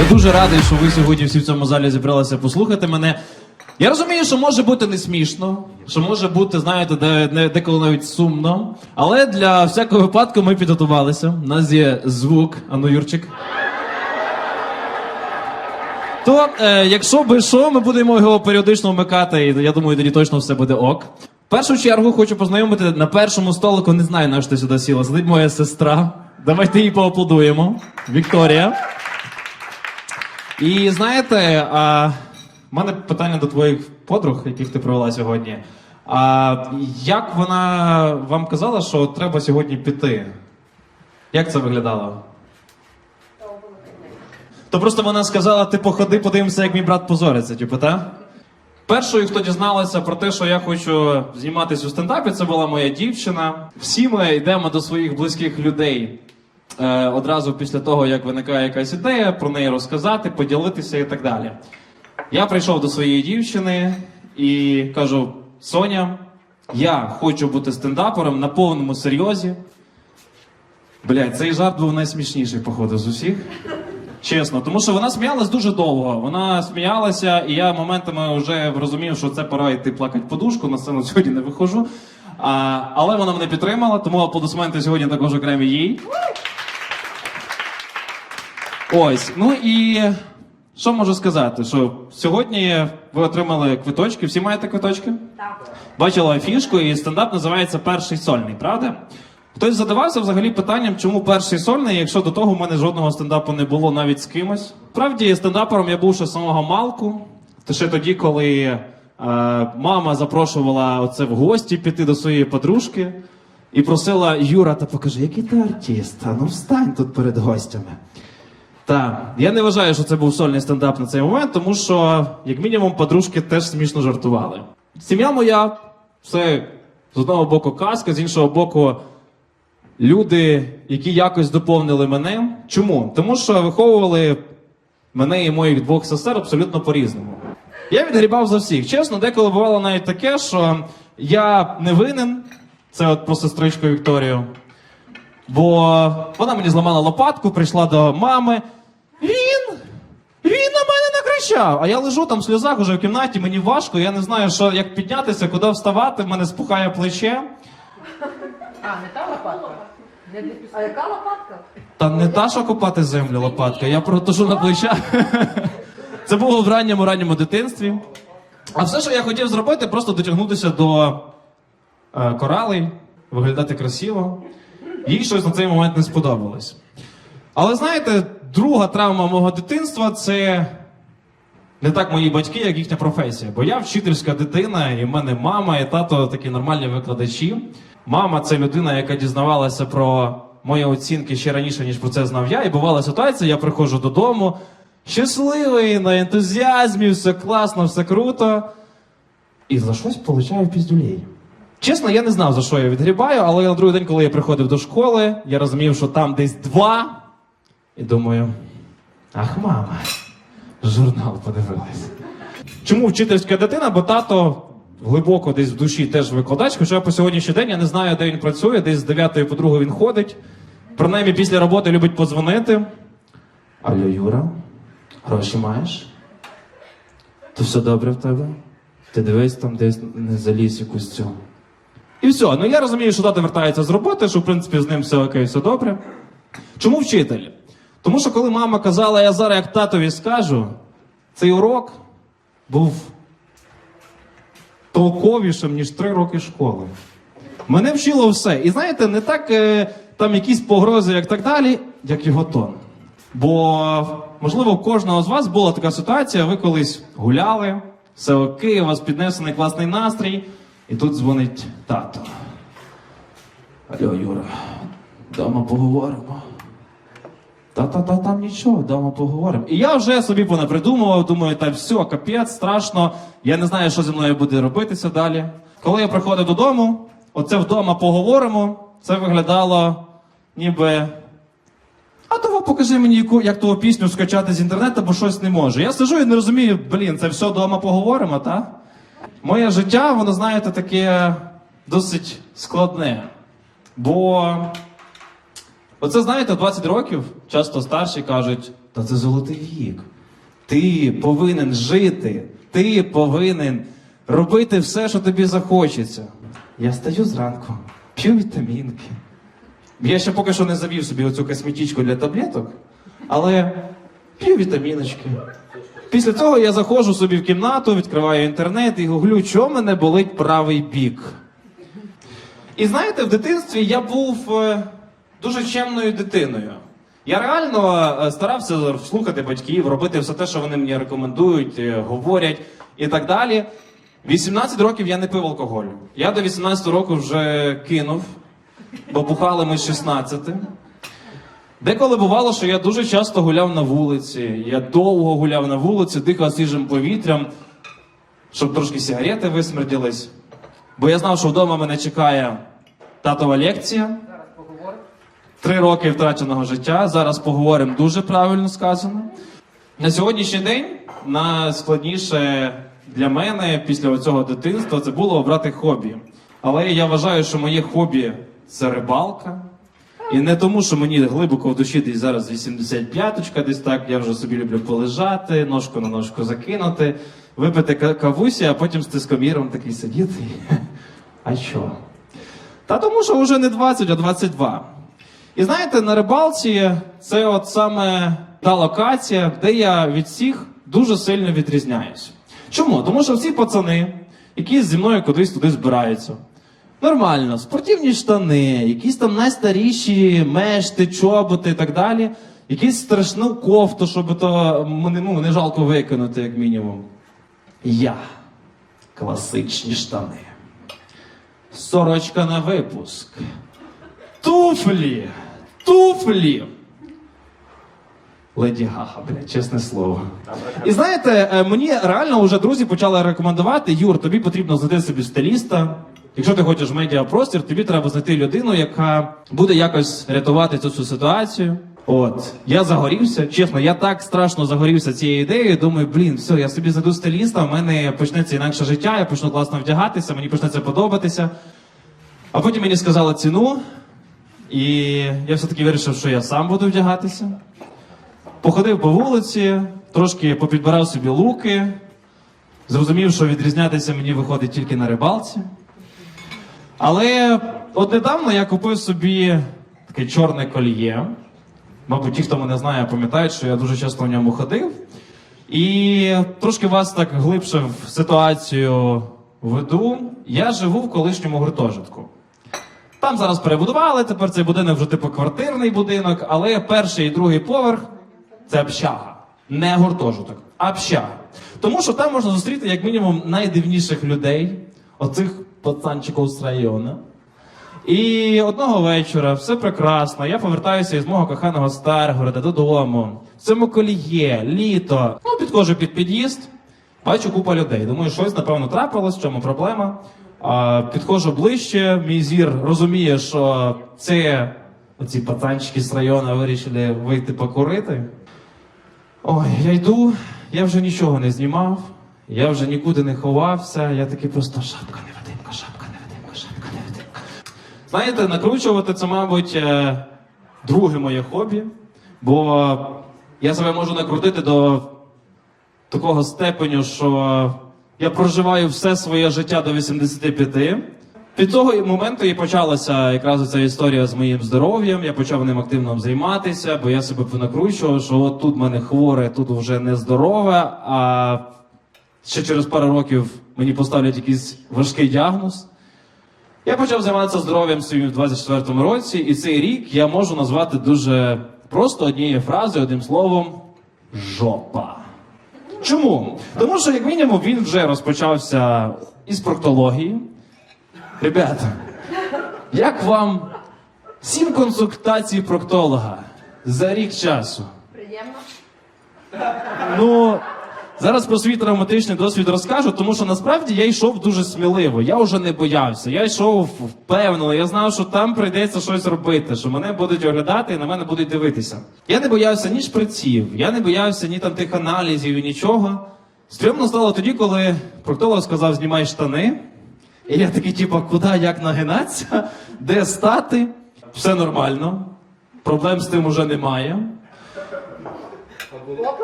Я дуже радий, що ви сьогодні всі в цьому залі зібралися послухати мене. Я розумію, що може бути не смішно, що може бути, знаєте, де, де, деколи навіть сумно. Але для всякого випадку ми підготувалися. У нас є звук, ану, Юрчик. То, е, якщо би що, ми будемо його періодично вмикати, і я думаю, тоді точно все буде ок. В першу чергу хочу познайомити на першому столику, не знаю, на що ти сюди сіла. Сидить моя сестра. Давайте їй поаплодуємо. Вікторія. І знаєте, а, в мене питання до твоїх подруг, яких ти провела сьогодні. А, як вона вам казала, що треба сьогодні піти? Як це виглядало? То просто вона сказала: ти походи, подивимося, як мій брат позориться, типу, так? Першою, хто дізналася про те, що я хочу зніматися у стендапі, це була моя дівчина. Всі ми йдемо до своїх близьких людей е, одразу після того, як виникає якась ідея, про неї розказати, поділитися і так далі. Я прийшов до своєї дівчини і кажу: Соня, я хочу бути стендапером на повному серйозі. Блядь, цей жарт був найсмішніший, походу, з усіх. Чесно, тому що вона сміялась дуже довго. Вона сміялася, і я моментами вже розумів, що це пора йти плакати подушку. На сцену сьогодні не виходжу. А, але вона мене підтримала, тому аплодисменти сьогодні також окремі їй. Ось, ну і що можу сказати? Що сьогодні ви отримали квиточки. Всі маєте квиточки? Так. Бачила афішку, і стендап називається Перший сольний, правда? Хтось задавався взагалі питанням, чому перший сольний, якщо до того в мене жодного стендапу не було навіть з кимось. Справді, стендапером я був ще з самого малку. Та ще тоді, коли е, мама запрошувала оце в гості піти до своєї подружки і просила Юра, та покажи, який ти артист, а ну встань тут перед гостями. Так, я не вважаю, що це був сольний стендап на цей момент, тому що, як мінімум, подружки теж смішно жартували. Сім'я моя це з одного боку казка, з іншого боку, люди, які якось доповнили мене. Чому? Тому що виховували мене і моїх двох сестер абсолютно по-різному. Я відгрібав за всіх. Чесно, деколи бувало навіть таке, що я не винен, це от про сестричку Вікторію. Бо вона мені зламала лопатку, прийшла до мами. Він! Він на мене накричав! А я лежу там в сльозах уже в кімнаті, мені важко, я не знаю, що, як піднятися, куди вставати, в мене спухає плече. А, не та лопатка? А яка лопатка? Та не та, що копати землю лопатка, я про те, що на плечах. Це було в ранньому ранньому дитинстві. А все, що я хотів зробити, просто дотягнутися до е, коралей, виглядати красиво. Їй щось на цей момент не сподобалось. Але знаєте, друга травма мого дитинства це не так мої батьки, як їхня професія. Бо я вчительська дитина, і в мене мама і тато такі нормальні викладачі. Мама це людина, яка дізнавалася про мої оцінки ще раніше, ніж про це знав я. І бувала ситуація, я приходжу додому, щасливий, на ентузіазмі, все класно, все круто. І за щось получаю піздюлей. Чесно, я не знав, за що я відгрібаю, але на другий день, коли я приходив до школи, я розумів, що там десь два. І думаю, ах, мама, журнал подивилась. Чому вчительська дитина? Бо тато глибоко десь в душі теж викладач, хоча по сьогоднішній день я не знаю, де він працює, десь з 9 по 2 він ходить. Принаймні після роботи любить подзвонити. Алло, Юра, гроші маєш? То все добре в тебе? Ти дивись там десь не заліз якусь цю. І все. Ну я розумію, що тато вертається з роботи, що в принципі з ним все окей, все добре. Чому вчитель? Тому що коли мама казала, я зараз як татові скажу, цей урок був толковішим, ніж три роки школи. Мене вчило все. І знаєте, не так е, там якісь погрози, як так далі, як його тон. Бо, можливо, у кожного з вас була така ситуація, ви колись гуляли, все окей, у вас піднесений класний настрій, і тут дзвонить тато. Алло, Юра, дома поговоримо. Та-та-та, там нічого, вдома поговоримо. І я вже собі понапридумував, думаю, та все, капець, страшно. Я не знаю, що зі мною буде робитися далі. Коли я приходив додому, оце вдома поговоримо, це виглядало ніби. А того покажи мені, яку, як ту пісню скачати з інтернету, бо щось не можу. Я сижу і не розумію, блін, це все вдома поговоримо, так? Моє життя, воно, знаєте, таке досить складне. Бо Оце знаєте, 20 років часто старші кажуть: Та це золотий вік. Ти повинен жити, ти повинен робити все, що тобі захочеться. Я стаю зранку, п'ю вітамінки. Я ще поки що не завів собі оцю косметичку для таблеток, але п'ю вітаміночки. Після цього я заходжу собі в кімнату, відкриваю інтернет і гуглю, що мене болить правий бік. І знаєте, в дитинстві я був е, дуже чемною дитиною. Я реально е, старався слухати батьків, робити все те, що вони мені рекомендують, е, говорять і так далі. 18 років я не пив алкоголь. Я до 18 років вже кинув, бо бухали ми з 16. Деколи бувало, що я дуже часто гуляв на вулиці. Я довго гуляв на вулиці, дихав свіжим повітрям, щоб трошки сигарети висмерділись. Бо я знав, що вдома мене чекає татова лекція. Три роки втраченого життя. Зараз поговоримо дуже правильно сказано. На сьогоднішній день найскладніше для мене після цього дитинства це було обрати хобі. Але я вважаю, що моє хобі це рибалка. І не тому, що мені глибоко в душі десь зараз 85-ка, десь так, я вже собі люблю полежати, ножку на ножку закинути, випити кавусі, а потім з тискоміром такий сидіти. А що? Та тому, що вже не 20, а 22. І знаєте, на рибалці це от саме та локація, де я від всіх дуже сильно відрізняюсь. Чому? Тому що всі пацани, які зі мною кудись туди збираються. Нормально, спортивні штани, якісь там найстаріші мешти, чоботи і так далі, якісь страшну кофту, щоб то ну, не жалко викинути, як мінімум. Я. Класичні штани. Сорочка на випуск. Туфлі! Туфлі! Леді Гага, блядь, чесне слово. І знаєте, е, мені реально вже друзі почали рекомендувати: Юр, тобі потрібно знайти собі стиліста. Якщо ти хочеш медіапростір, тобі треба знайти людину, яка буде якось рятувати цю всю ситуацію. От, я загорівся, чесно, я так страшно загорівся цією ідеєю. Думаю, блін, все, я собі знайду стиліста, в мене почнеться інакше життя, я почну класно вдягатися, мені почне це подобатися. А потім мені сказали ціну, і я все-таки вирішив, що я сам буду вдягатися. Походив по вулиці, трошки попідбирав собі луки, зрозумів, що відрізнятися мені виходить тільки на рибалці. Але от недавно я купив собі таке чорне коліє. Мабуть, ті, хто мене знає, пам'ятають, що я дуже часто в ньому ходив. І трошки вас так глибше в ситуацію веду. Я живу в колишньому гуртожитку. Там зараз перебудували, тепер цей будинок вже типу квартирний будинок, але перший і другий поверх це общага. Не гуртожиток, а общага. Тому що там можна зустріти як мінімум найдивніших людей, оцих пацанчиків з району. І одного вечора, все прекрасно. Я повертаюся із мого коханого Старгорода додому. В цьому коліє, літо. Ну, підходжу під під'їзд, бачу купа людей. Думаю, щось напевно трапилось, в чому проблема. Підходжу ближче, мій зір розуміє, що це оці пацанчики з району вирішили вийти покурити. Ой, я йду, я вже нічого не знімав, я вже нікуди не ховався, я такий просто шапка невидимка, Знаєте, накручувати це, мабуть, е, друге моє хобі, бо я себе можу накрутити до такого степеню, що я проживаю все своє життя до 85. Від того моменту і почалася якраз ця історія з моїм здоров'ям. Я почав ним активно займатися, бо я себе понакручував, що от тут в мене хворе, тут вже нездорове, а ще через пару років мені поставлять якийсь важкий діагноз. Я почав займатися здоров'ям своїм в 24-му році, і цей рік я можу назвати дуже просто однією фразою, одним словом жопа. Чому? Тому що, як мінімум, він вже розпочався із проктології. Ребята, як вам сім консультацій проктолога за рік часу? Приємно. Ну, зараз про свій травматичний досвід розкажу, тому що насправді я йшов дуже сміливо. Я вже не боявся. Я йшов впевнено. Я знав, що там прийдеться щось робити, що мене будуть оглядати і на мене будуть дивитися. Я не боявся ні шприців, я не боявся ні там тих аналізів, нічого. Стрімно стало тоді, коли проктолог сказав: знімай штани. І я такий, типу, куди, як нагинатися, де стати? Все нормально. Проблем з тим уже немає.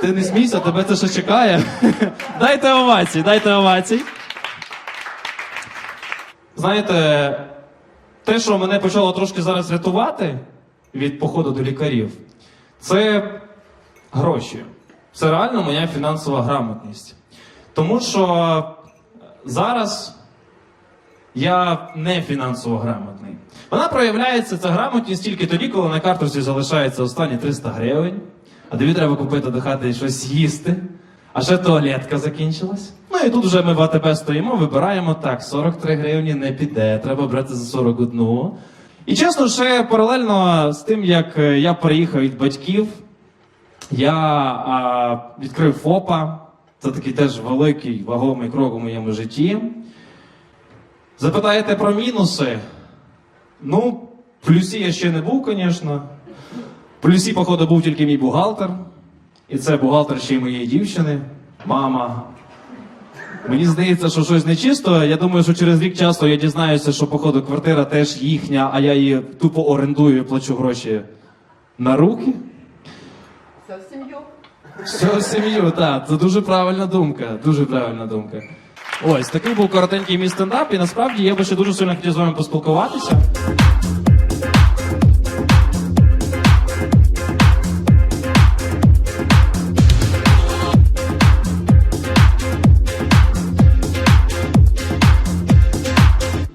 Ти не смійся, тебе це ще чекає. Дайте овації, дайте овації. Знаєте, те, що мене почало трошки зараз рятувати від походу до лікарів, це гроші. Це реально моя фінансова грамотність. Тому що зараз я не фінансово грамотний. Вона проявляється, ця грамотність тільки тоді, коли на карточці залишається останні 300 гривень, а тобі треба купити до хати щось їсти, а ще туалетка закінчилась. Ну і тут вже ми в АТБ стоїмо, вибираємо так, 43 гривні не піде, треба брати за 41. І чесно, ще паралельно з тим, як е, я переїхав від батьків, я а, відкрив ФОПа. Це такий теж великий вагомий крок у моєму житті. Запитаєте про мінуси? Ну, плюсі я ще не був, звісно. В плюсі, походу, був тільки мій бухгалтер. І це бухгалтер ще й моєї дівчини, мама. Мені здається, що щось нечисто. Я думаю, що через рік часу я дізнаюся, що, походу, квартира теж їхня, а я її тупо орендую і плачу гроші на руки. Все в сім'ю. Всю сім'ю, так, це дуже правильна думка. Дуже правильна думка. Ось такий був коротенький мій стендап, і насправді я би ще дуже сильно хотів з вами поспілкуватися.